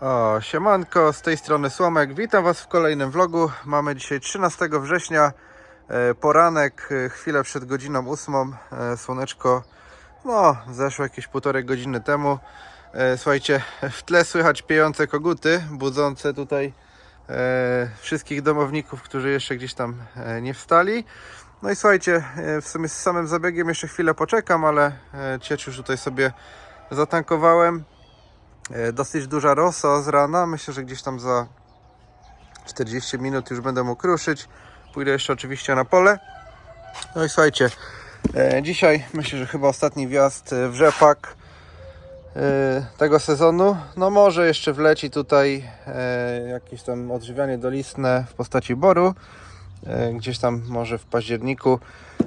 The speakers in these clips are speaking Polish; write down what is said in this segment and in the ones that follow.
O, siemanko, z tej strony Słomek. Witam Was w kolejnym vlogu. Mamy dzisiaj 13 września, e, poranek, e, chwilę przed godziną 8. E, słoneczko, no, zeszło jakieś półtorej godziny temu. Słuchajcie, w tle słychać piejące koguty, budzące tutaj wszystkich domowników, którzy jeszcze gdzieś tam nie wstali. No i słuchajcie, w sumie z samym zabiegiem jeszcze chwilę poczekam, ale ciecz już tutaj sobie zatankowałem. E, Dosyć duża rosa z rana. Myślę, że gdzieś tam za 40 minut już będę mógł ruszyć. Pójdę jeszcze oczywiście na pole. No i słuchajcie, e, dzisiaj myślę, że chyba ostatni wjazd e, w rzepak tego sezonu. No może jeszcze wleci tutaj jakieś tam odżywianie dolistne w postaci boru. Gdzieś tam może w październiku.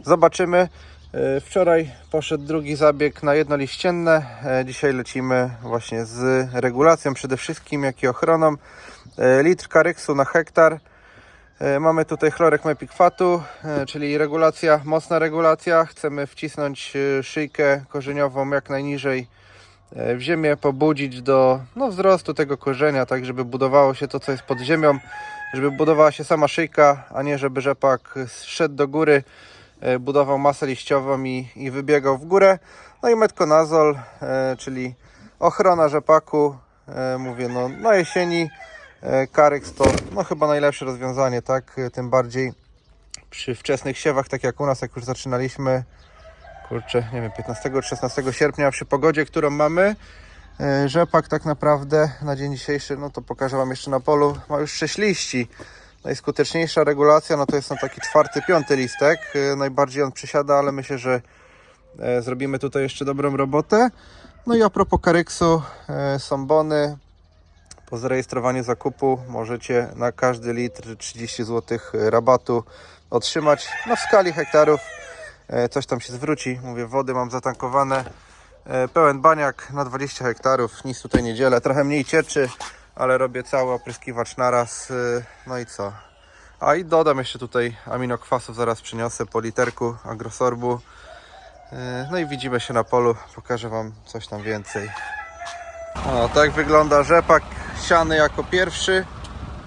Zobaczymy. E, Wczoraj poszedł drugi zabieg na jedno liścienne. E, Dzisiaj lecimy właśnie z regulacją przede wszystkim, jak i ochroną. E, Litr karyksu na hektar. Mamy tutaj chlorek mepikwatu, czyli regulacja, mocna regulacja. Chcemy wcisnąć szyjkę korzeniową jak najniżej w ziemię, pobudzić do no, wzrostu tego korzenia, tak żeby budowało się to, co jest pod ziemią, żeby budowała się sama szyjka, a nie żeby rzepak szedł do góry, budował masę liściową i, i wybiegał w górę. No i metkonazol, e, czyli ochrona rzepaku, e, mówię, no na jesieni e, Karyks to no, chyba najlepsze rozwiązanie, tak? E, Tym bardziej przy wczesnych siewach, tak jak u nas, jak już zaczynaliśmy, kurczę, nie wiem, 15 czy 16 sierpnia, przy pogodzie, którą mamy, e, rzepak tak naprawdę na dzień dzisiejszy, no to pokażę Wam jeszcze na polu, ma już 6 liści. Najskuteczniejsza regulacja, no to jest na taki czwarty, piąty listek. E, Najbardziej on przysiada, ale myślę, że e, zrobimy tutaj jeszcze dobrą robotę. No i a propos Karyksu, e, są bony. Po zarejestrowaniu zakupu możecie na każdy litr 30 zł rabatu otrzymać. No w skali hektarów e, coś tam się zwróci. Mówię, wody mam zatankowane. E, Pełen baniak na 20 hektarów. Nic tutaj nie dzielę. Trochę mniej cieczy, ale robię cały opryskiwacz naraz. E, No i co? A i dodam jeszcze tutaj aminokwasów. Zaraz przyniosę po literku agrosorbu. E, No i widzimy się na polu. Pokażę Wam coś tam więcej. O, tak wygląda rzepak siany jako pierwszy.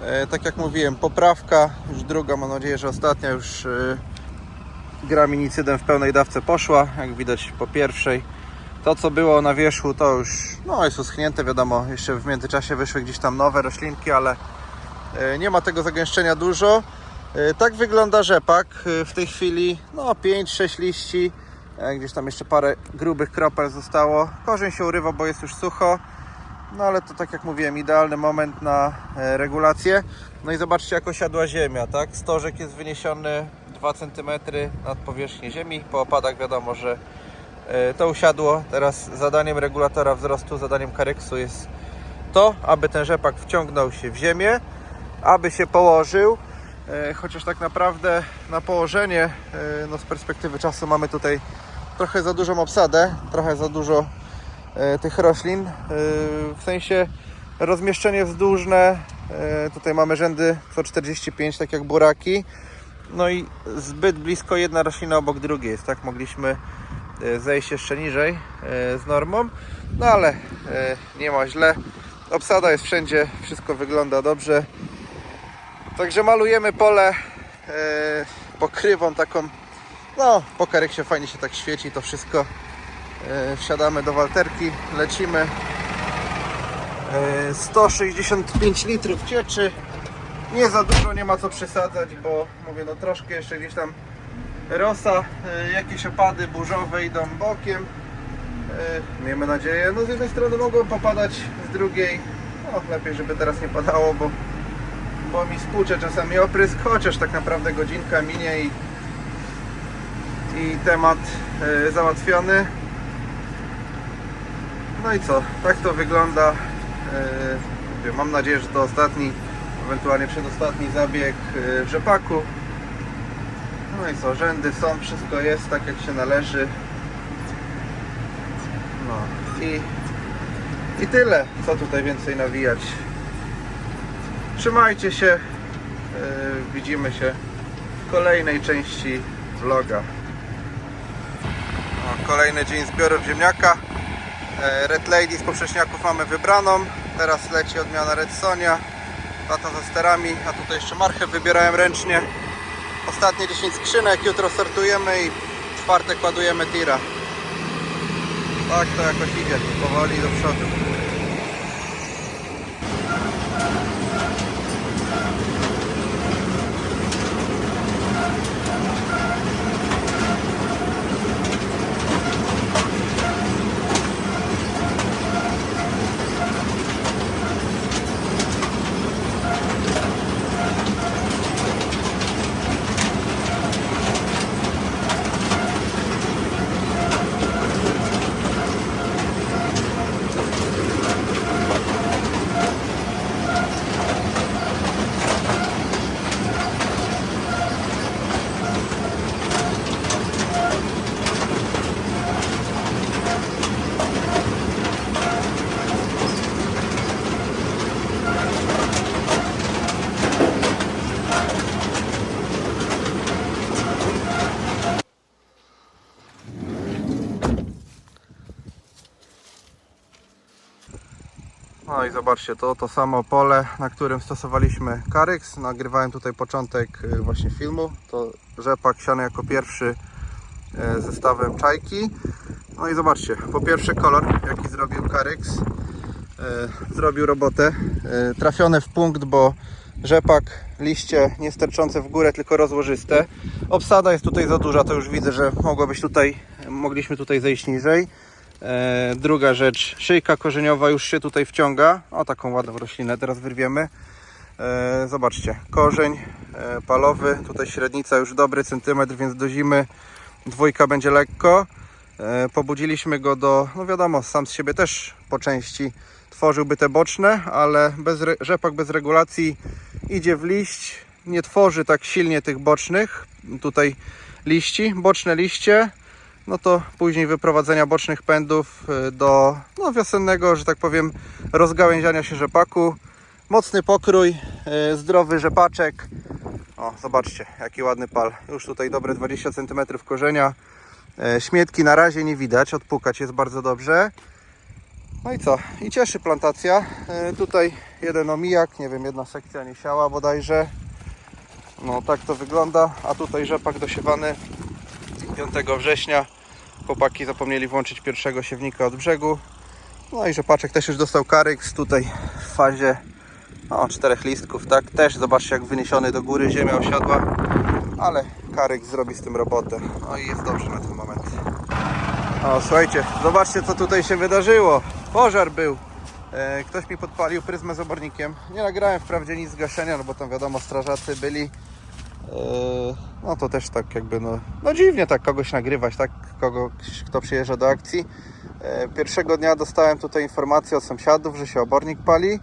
E, tak jak mówiłem, poprawka, już druga, mam nadzieję, że ostatnia już graminicydem w pełnej dawce poszła, jak widać po pierwszej. To co było na wierzchu to już no, jest uschnięte, wiadomo, jeszcze w międzyczasie wyszły gdzieś tam nowe roślinki, ale e, nie ma tego zagęszczenia dużo. E, tak wygląda rzepak e, w tej chwili, no 5-6 liści, gdzieś tam jeszcze parę grubych kropel zostało. Korzeń się urywa, bo jest już sucho. No ale to tak jak mówiłem, idealny moment na regulację. No i zobaczcie jak osiadła ziemia, tak? Stożek jest wyniesiony 2 cm nad powierzchnię ziemi. Po opadach wiadomo, że to usiadło. Teraz zadaniem regulatora wzrostu, zadaniem karyksu jest to, aby ten rzepak wciągnął się w ziemię, aby się położył. E, Chociaż tak naprawdę na położenie, e, no z perspektywy czasu mamy tutaj trochę za dużą obsadę, trochę za dużo e, tych roślin. E, W sensie rozmieszczenie wzdłużne. e, Tutaj mamy rzędy co 45, tak jak buraki. No i zbyt blisko jedna roślina obok drugiej jest, tak? Mogliśmy e, zejść jeszcze niżej e, z normą, no ale e, nie ma źle. Obsada jest wszędzie, wszystko wygląda dobrze. Także malujemy pole e, pokrywą taką, no po karyksie fajnie się tak świeci to wszystko. E, Wsiadamy do walterki, lecimy. E, 165 litrów cieczy. Nie za dużo, nie ma co przesadzać, bo mówię, no troszkę jeszcze gdzieś tam rosa, e, jakieś opady burzowe idą bokiem. E, Miejmy nadzieję, no z jednej strony mogą popadać, z drugiej, no lepiej, żeby teraz nie padało, bo, bo mi spłucze czasami oprysk, chociaż tak naprawdę godzinka minie i, i temat e, załatwiony. No i co? Tak to wygląda. Mam nadzieję, że to ostatni, ewentualnie przedostatni zabieg w rzepaku. No i co? Rzędy są, wszystko jest tak jak się należy. No i, i tyle. Co tutaj więcej nawijać? Trzymajcie się. E, Widzimy się w kolejnej części vloga. O, kolejny dzień zbiorów ziemniaka. E, Red Lady z poprzeczniaków mamy wybraną. Teraz leci odmiana Red Sonia. Tata za sterami, a tutaj jeszcze marchew wybierałem ręcznie. Ostatnie 10 skrzynek, jutro sortujemy i w czwartek ładujemy tira. Tak to jakoś idzie, powoli do przodu. No i zobaczcie, to to samo pole, na którym stosowaliśmy Caryx. Nagrywałem tutaj początek y, właśnie filmu. To rzepak siany jako pierwszy y, zestawem czajki. No i zobaczcie, po pierwsze kolor, jaki zrobił Caryx. y, Zrobił robotę. Trafione w punkt, bo rzepak, liście nie sterczące w górę, tylko rozłożyste. Obsada jest tutaj za duża, to już widzę, że mogło być tutaj, mogliśmy tutaj zejść niżej. E, druga rzecz, szyjka korzeniowa już się tutaj wciąga. O, taką ładną roślinę teraz wyrwiemy. E, zobaczcie, korzeń e, palowy, tutaj średnica już dobry centymetr, więc do zimy dwójka będzie lekko. Pobudziliśmy go do, no wiadomo, sam z siebie też po części tworzyłby te boczne, ale bez, rzepak bez regulacji idzie w liść, nie tworzy tak silnie tych bocznych tutaj liści, boczne liście no to później wyprowadzenia bocznych pędów y, do no, wiosennego, że tak powiem, rozgałęziania się rzepaku. Mocny pokrój, y, zdrowy rzepaczek. O, zobaczcie, jaki ładny pal. Już tutaj dobre 20 cm korzenia. Y, Śmietki na razie nie widać, odpukać jest bardzo dobrze. No i co? I cieszy plantacja. Tutaj jeden omijak, nie wiem, jedna sekcja nie siała bodajże. No tak to wygląda, a tutaj rzepak dosiewany 5 września. Chłopaki zapomnieli włączyć pierwszego siewnika od brzegu. No i rzepaczek też już dostał karyks tutaj w fazie o, czterech listków, tak? Też zobaczcie jak wyniesiony do góry, ziemia osiadła, ale karyk zrobi z tym robotę. No i jest dobrze na ten moment. O, słuchajcie, zobaczcie co tutaj się wydarzyło. Pożar był. E, Ktoś mi podpalił pryzmę z obornikiem. Nie nagrałem wprawdzie nic z gaszenia, no bo tam wiadomo, strażacy byli. Eee, No to też tak jakby no, no dziwnie tak kogoś nagrywać, tak kogo, kto przyjeżdża do akcji. Eee, Pierwszego dnia dostałem tutaj informację od sąsiadów, że się obornik pali.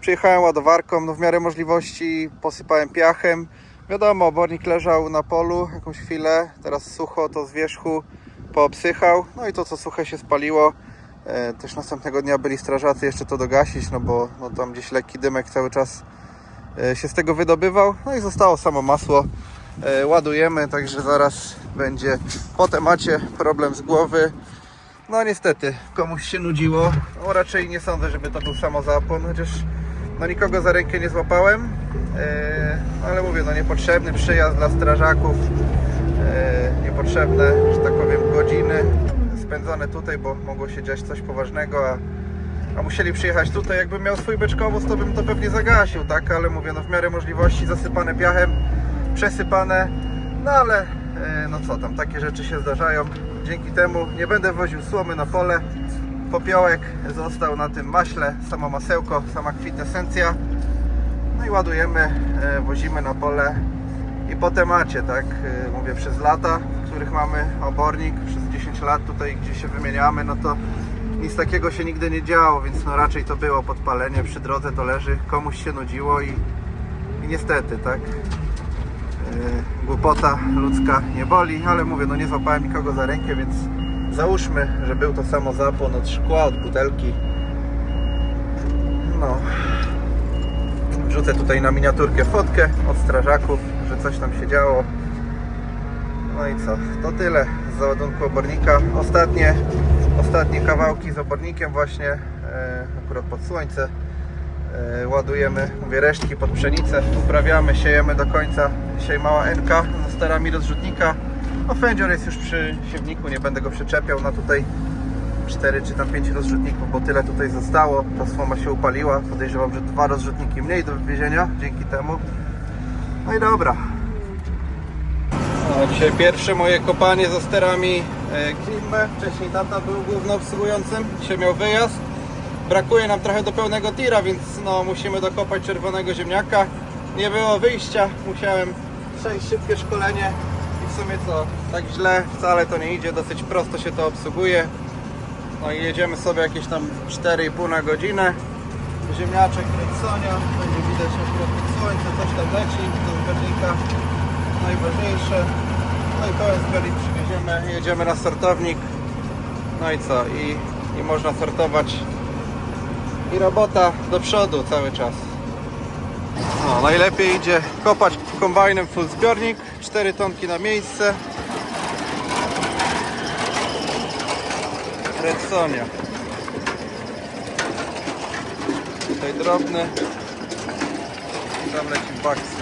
Przyjechałem ładowarką, no w miarę możliwości posypałem piachem. Wiadomo, obornik leżał na polu jakąś chwilę, teraz sucho to z wierzchu poobsychał. No i to co suche się spaliło. Eee, Też następnego dnia byli strażacy jeszcze to dogasić, no bo no tam gdzieś lekki dymek cały czas się z tego wydobywał. No i zostało samo masło. E, Ładujemy, także zaraz będzie po temacie problem z głowy. No niestety, komuś się nudziło. No raczej nie sądzę, żeby to był samozapłon, chociaż no nikogo za rękę nie złapałem. E, ale mówię, no niepotrzebny przyjazd dla strażaków. E, niepotrzebne, że tak powiem, godziny spędzone tutaj, bo mogło się dziać coś poważnego, a a musieli przyjechać tutaj, jakbym miał swój beczkowóz, to bym to pewnie zagasił, tak? Ale mówię, no w miarę możliwości zasypane piachem, przesypane, no ale e, no co tam, takie rzeczy się zdarzają. Dzięki temu nie będę woził słomy na pole. Popiołek został na tym maśle, samo masełko, sama kwintesencja. No i ładujemy, e, wozimy na pole i po temacie, tak? E, Mówię, przez lata, w których mamy obornik, przez 10 lat tutaj, gdzie się wymieniamy, no to nic takiego się nigdy nie działo, więc no raczej to było podpalenie, przy drodze to leży, komuś się nudziło i, i niestety, tak? Yy, głupota ludzka nie boli, ale mówię, no nie złapałem nikogo za rękę, więc załóżmy, że był to samo zapłon od szkła, od butelki. No. Wrzucę tutaj na miniaturkę fotkę od strażaków, że coś tam się działo. No i co? To tyle z załadunku obornika. Ostatnie, ostatnie kawałki z obornikiem właśnie, e, akurat pod słońce. E, ładujemy mówię, resztki pod pszenicę, uprawiamy, siejemy do końca. Dzisiaj mała enka ze sterami rozrzutnika. No jest już przy siewniku, nie będę go przyczepiał na tutaj 4 czy tam 5 rozrzutników, bo tyle tutaj zostało. Ta słoma się upaliła. Podejrzewam, że dwa rozrzutniki mniej do wywiezienia dzięki temu. No i dobra. No, dzisiaj pierwsze moje kopanie za sterami e, Klimme. Wcześniej tata był główno obsługującym. Dzisiaj miał wyjazd. Brakuje nam trochę do pełnego tira, więc no, musimy dokopać czerwonego ziemniaka. Nie było wyjścia. Musiałem przejść szybkie szkolenie. I w sumie co, tak źle wcale to nie idzie. Dosyć prosto się to obsługuje. No i jedziemy sobie jakieś tam 4,5 na godzinę. Ziemniaczek Redsonia, będzie widać na środku słońce, coś tam leci, do najważniejsze. No i pełen zbiornik przywieziemy, jedziemy na sortownik. No i co? I, I można sortować. I robota do przodu cały czas. No, najlepiej idzie kopać kombajnem full zbiornik, 4 tonki na miejsce. Redsonia. Tutaj drobny. Tam leci baks